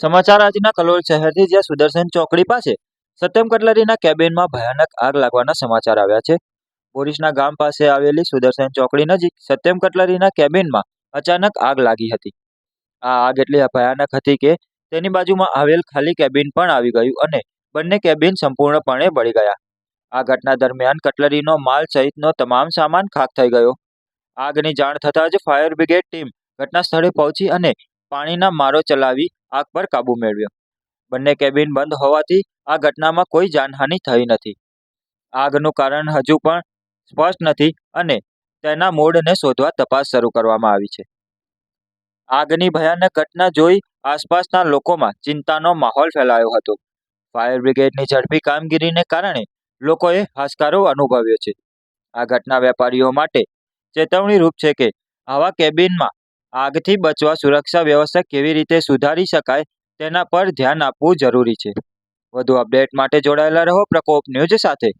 સમાચાર આજના કલોલ શહેરથી જ્યાં સુદર્શન ચોકડી પાસે સત્યમ કટલરીના કેબિનમાં ભયાનક આગ લાગવાના સમાચાર આવ્યા છે. બોરીસના ગામ પાસે આવેલી સુદર્શન ચોકડી નજીક સત્યમ કટલરીના કેબિનમાં અચાનક આગ લાગી હતી. આ આગ એટલી ભયાનક હતી કે તેની બાજુમાં આવેલ ખાલી કેબિન પણ આવી ગયું અને બંને કેબિન સંપૂર્ણપણે બળી ગયા. આ ઘટના દરમિયાન કટલરીનો માલ સહિતનો તમામ સામાન ખાખ થઈ ગયો. આગની જાણ થતાં જ ફાયર બ્રિગેડ ટીમ ઘટના સ્થળે પહોંચી અને પાણીના મારો ચલાવી આગ પર કાબૂ મેળવ્યો. બંને કેબિન બંધ હોવાથી આ ઘટનામાં કોઈ જાનહાનિ થઈ નથી. આગનું કારણ હજુ પણ સ્પષ્ટ નથી અને તેના મૂળને શોધવા તપાસ શરૂ કરવામાં આવી છે. આગની ભયાનક ઘટના જોઈ આસપાસના લોકોમાં ચિંતાનો માહોલ ફેલાયો હતો. ફાયર બ્રિગેડની ઝડપી કામગીરીને કારણે લોકોએ હાશકારો અનુભવ્યો છે. આ ઘટના વેપારીઓ માટે ચેતવણીરૂપ છે કે આવા કેબિનમાં આગથી બચવા સુરક્ષા વ્યવસ્થા કેવી રીતે સુધારી શકાય તેના પર ધ્યાન આપવું જરૂરી છે. વધુ અપડેટ માટે જોડાયેલા રહો પ્રકોપ ન્યૂઝ સાથે.